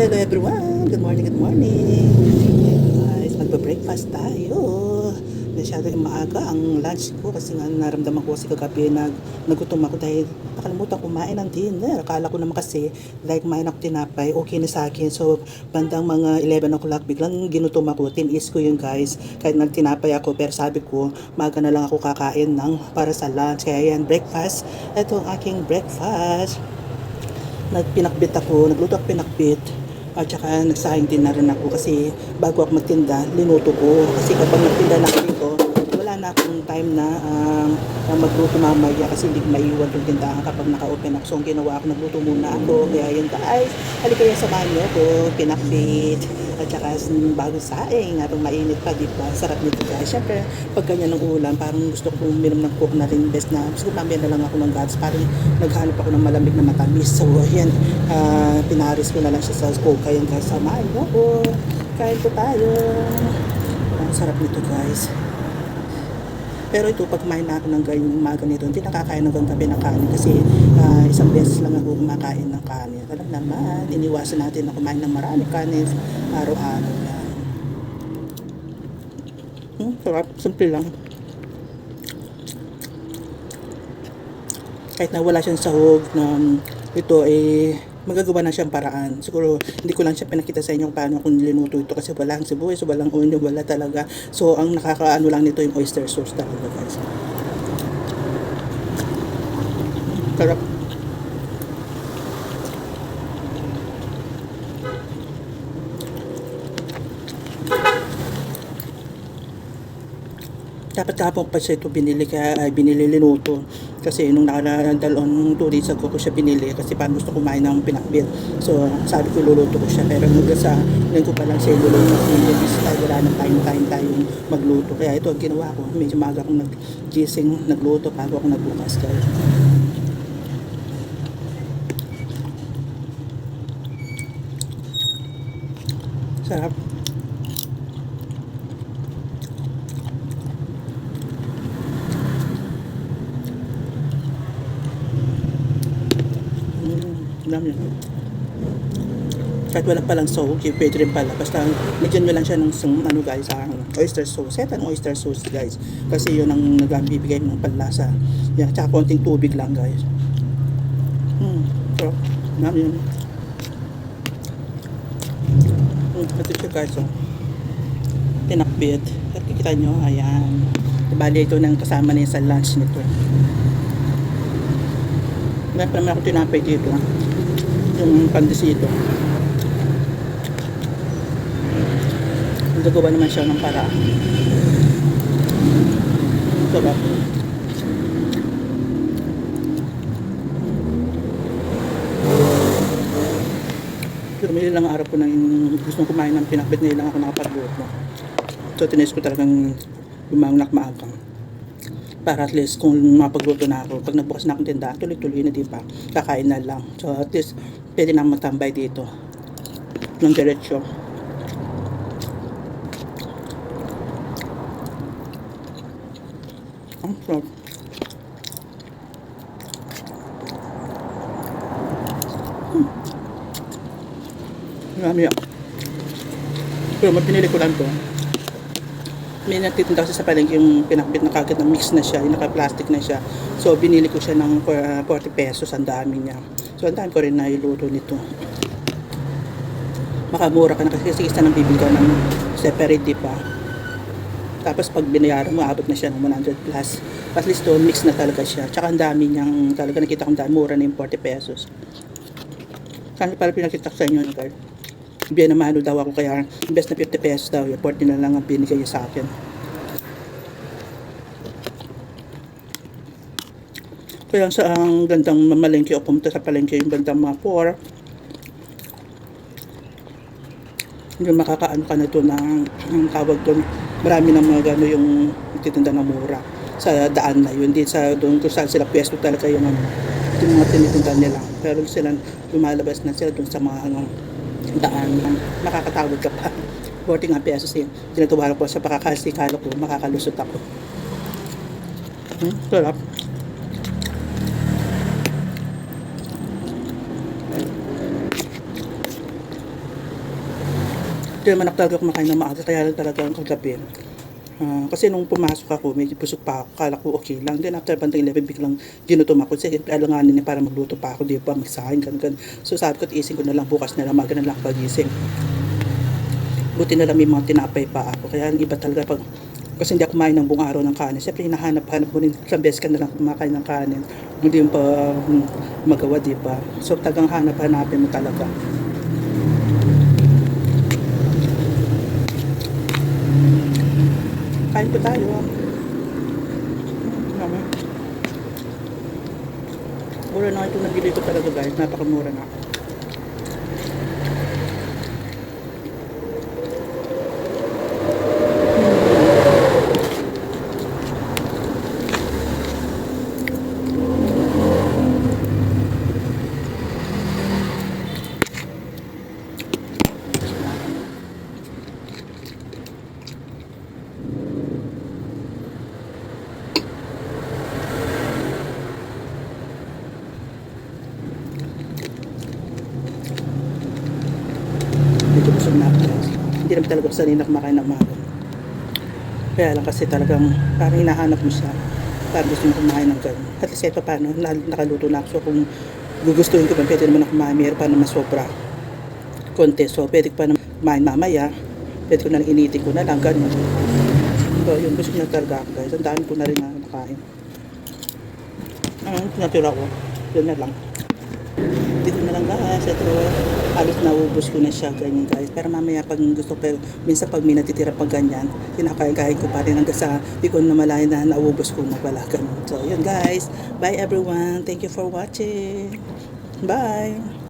hello everyone! Good morning, good morning! Guys, magpa-breakfast tayo. Masyado maaga ang lunch ko kasi nga naramdaman ko kasi kagabi nag, nagutom ako dahil nakalimutan kumain ng dinner. Akala ko naman kasi like kumain ako tinapay, okay na sa akin. So, bandang mga 11 o'clock, biglang ginutom ako. Tinis ko yun guys. Kahit nagtinapay ako, pero sabi ko, maaga na lang ako kakain ng para sa lunch. Kaya yan, breakfast. Ito ang aking breakfast nagpinakbit ako, nagluto ako pinakbit at saka nagsahing din na rin ako kasi bago ako magtinda, linuto ko. Kasi kapag nagtinda na ako na akong time na um, na magluto mamaya kasi hindi maiwan yung tindahan kapag naka-open ako. So, ang ginawa ko, nagluto muna ako. Kaya yun guys, halika kayo samahan niyo ako, pinakbit at saka bagong saing habang mainit pa, di ba? Sarap nito guys. Siyempre, pag ganyan ng ulam, parang gusto ko uminom ng coke na rin best na. Gusto mamaya na lang ako ng gas. Parang naghanap ako ng malamig na matamis. So, yan, ah, pinaris ko na lang siya sa coke. Kaya guys, samahan niyo ako. Kain po tayo. Ang sarap nito guys. Pero ito, pag kumain na ako ng ganyang umaga nito, hindi nakakain hanggang gabi ng kanin kasi ah, isang beses lang ako kumakain ng kanin. Alam naman, iniwasan natin na kumain ng marami kanin araw-araw lang. Hmm, sarap. Simple lang. Kahit na wala siyang sahog na ito eh magagawa na siyang paraan. Siguro hindi ko lang siya pinakita sa inyo paano kung nilinuto ito kasi walang sibuyas, walang onion, wala talaga. So ang nakakaano lang nito yung oyster sauce talaga guys. Sarap. Dapat kahapon pa siya ito binili kaya ay binili linuto. Kasi nung nakadalon two days ago ko siya binili kasi parang gusto kumain ng pinakbit so sabi ko luluto ko siya. Pero hanggang sa ngayon ko pa lang siya luluto. Kasi tayo wala nang time time tayong magluto. Kaya ito ang ginawa ko. Medyo maaga akong naggising nagluto bago ako nagbukas. Guys sarap Alam niyo. Kahit wala palang sahog, yung pwede rin pala. Basta lagyan nyo lang siya ng sum- ano guys, ah, oyster sauce. Set ang oyster sauce guys. Kasi yun ang nagbibigay ng panlasa. Yan, tsaka konting tubig lang guys. Hmm, so, alam niyo. Hmm, ito siya guys, oh. Tinakbit. At kikita nyo, ayan. Bali ito nang kasama na sa lunch nito. Meron naman ako tinapay dito. Yung pandesito. Gagawa naman siya ng paraan. Sarap. Pero may ilang araw ko nang gusto kumain ng pinakbit na ilang ako nakapagluto. So, tinis ko talagang bumangon maagang para at least kung mapagluto na ako, pag nagbukas na akong tindahan, tuloy-tuloy na di ba? Kakain na lang. So at least, pwede na matambay dito. Ng diretsyo. Ang sarap. Hmm. Marami yan. Pero mapinili ko lang to may nagtitinda kasi sa palengke yung pinakbit na kagad na mix na siya, yung naka-plastic na siya. So, binili ko siya ng uh, 40 pesos, ang dami niya. So, ang dami ko rin na iluto nito. Makamura ka na kasi isa nang bibili ka ng separate, di ba? Tapos, pag binayaran mo, abot na siya ng 100 plus. At least to, mix na talaga siya. Tsaka ang dami niyang, talaga nakita kong dami, mura na yung 40 pesos. Kano pala pinakita ko sa inyo, no, Biyan na mahalo daw ako kaya imbes na 50 pesos daw, yung 40 na lang ang binigay sa akin. Kaya sa ang gandang mamalengke o pumunta sa palengke yung bandang mga 4 hindi makakaano ka na doon ng, ng tawag doon. Marami ng mga gano yung titinda na mura sa daan na yun. Hindi sa doon kung saan sila pwesto talaga yung, ano, yung mga tinitinda nila. Pero sila lumalabas na sila doon sa mga ano, daan nakakatawag ka pa. 40 nga pesos yun. Tinatawaran ko sa pakakasikalo ko makakalusot ako. Hmm, sarap. Hindi naman ako talaga kumakain ng maaga, kaya lang talaga ang kagabi. Ah, kasi nung pumasok ako, medyo busog pa ako. Kala ko okay lang. Then after bandang 11, biglang ginutom ako. Kasi alanganin niya para magluto pa ako. Di ba, magsahin, ganun, ganun. So sabi ko, tiisin ko na lang bukas na lang, maga na lang pagising. Buti na lang may mga tinapay pa ako. Kaya ang iba talaga pag kasi hindi ako kumain ng buong araw ng kanin. Siyempre, hinahanap-hanap mo rin. Isang beses ka na lang kumakain ng kanin. Hindi yung pa um, magawa, di ba? So, tagang hanap-hanapin mo talaga. Kain po tayo. Mura na ito nabili ko talaga guys. Napakamura na. Medyo busog na ako guys. Hindi naman talaga ako sanay na kumakain ng maga. Kaya lang kasi talagang parang hinahanap mo siya. Parang gusto mo kumain ng gano'n. At least ito paano, na- nakaluto na ako. So kung gugustuhin ko pa, pwede naman ako kumain. Mayroon pa naman sobra. Konti. So pwede ko pa naman kumain mamaya. Pwede ko na lang initin ko na lang. Gano'n. So yun, gusto na talaga ako guys. Ang dami ko na rin na nakain. Ang natira ko. Yun na lang. Dito na lang guys. Ito, halos naubos ko na siya. Ganyan guys. Pero mamaya pag gusto ko, minsan pag may natitira pag ganyan, kinakain-kain ko pa rin hanggang sa di ko na malayan na naubos ko na pala. Ganun. So, yun guys. Bye everyone. Thank you for watching. Bye.